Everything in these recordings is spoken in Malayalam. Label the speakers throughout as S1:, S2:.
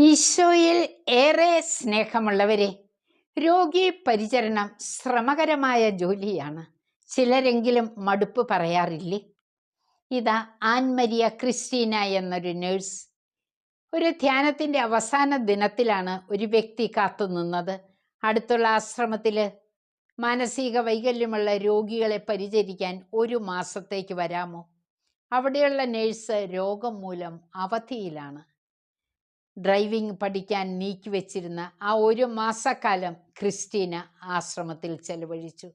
S1: ഈശോയിൽ ഏറെ സ്നേഹമുള്ളവരെ രോഗി പരിചരണം ശ്രമകരമായ ജോലിയാണ്. ചിലരെങ്കിലും മടുപ്പ് പറയാറില്ലേ? ഇതാ ആൻമരിയ ക്രിസ്റ്റീന എന്നൊരു നേഴ്സ്. ഒരു ധ്യാനത്തിന്റെ അവസാന ദിനത്തിലാണ് ഒരു വ്യക്തി കാത്തുനിന്നത് അടുത്തുള്ള ആശ്രമത്തിൽ മാനസിക വൈകല്യമുള്ള രോഗികളെ പരിചരിക്കാൻ ഒരു മാസത്തേക്ക് വരാമോ? അവിടെയുള്ള നേഴ്സ് രോഗം മൂലം അവധിയിലാണ്. ഡ്രൈവിംഗ് പഠിക്കാൻ നീക്കിവെച്ചിരുന്ന ആ ഒരു മാസക്കാലം ക്രിസ്റ്റീന ആശ്രമത്തിൽ ചെലവഴിച്ചു.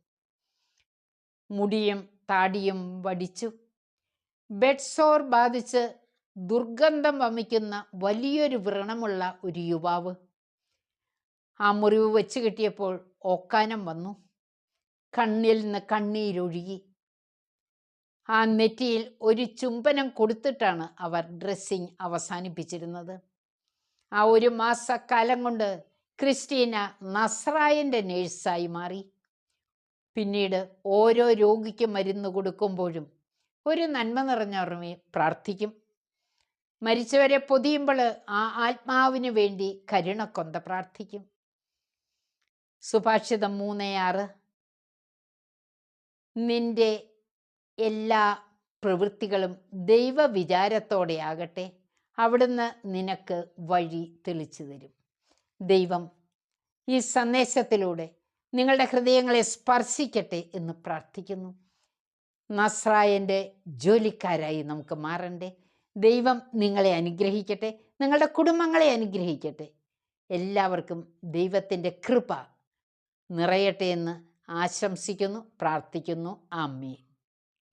S1: മുടിയും താടിയും വടിച്ചു. ബെഡ്സോർ ബാധിച്ച് ദുർഗന്ധം വമിക്കുന്ന വലിയൊരു വ്രണമുള്ള ഒരു യുവാവ്. ആ മുറിവ് വെച്ച് കിട്ടിയപ്പോൾ ഓക്കാനം വന്നു. കണ്ണിൽ നിന്ന് കണ്ണീരൊഴുകി. ആ നെറ്റിയിൽ ഒരു ചുംബനം കൊടുത്തിട്ടാണ് അവർ ഡ്രസ്സിംഗ് അവസാനിപ്പിച്ചിരുന്നത്. ആ ഒരു മാസക്കാലം കൊണ്ട് ക്രിസ്റ്റീന നസ്രായന്റെ നേഴ്സായി മാറി. പിന്നീട് ഓരോ രോഗിക്ക് മരുന്ന് കൊടുക്കുമ്പോഴും ഒരു നന്മ നിറഞ്ഞ ഓർമ്മയെ പ്രാർത്ഥിക്കും. മരിച്ചവരെ പൊതിയുമ്പോൾ ആ ആത്മാവിന് വേണ്ടി കരുണക്കൊന്ത പ്രാർത്ഥിക്കും. സുഭാഷിതം മൂന്ന് ആറ്. നിന്റെ എല്ലാ പ്രവൃത്തികളും ദൈവവിചാരത്തോടെ ആകട്ടെ. അവിടുന്ന് നിനക്ക് വഴി തെളിച്ചു തരും. ദൈവം ഈ സന്ദേശത്തിലൂടെ നിങ്ങളുടെ ഹൃദയങ്ങളെ സ്പർശിക്കട്ടെ എന്ന് പ്രാർത്ഥിക്കുന്നു. നസ്രായന്റെ ജോലിക്കാരായി നമുക്ക് മാറണ്ടേ. ദൈവം നിങ്ങളെ അനുഗ്രഹിക്കട്ടെ. നിങ്ങളുടെ കുടുംബങ്ങളെ അനുഗ്രഹിക്കട്ടെ. എല്ലാവർക്കും ദൈവത്തിന്റെ കൃപ നിറയട്ടെ എന്ന് ആശംസിക്കുന്നു പ്രാർത്ഥിക്കുന്നു. ആമ്മേ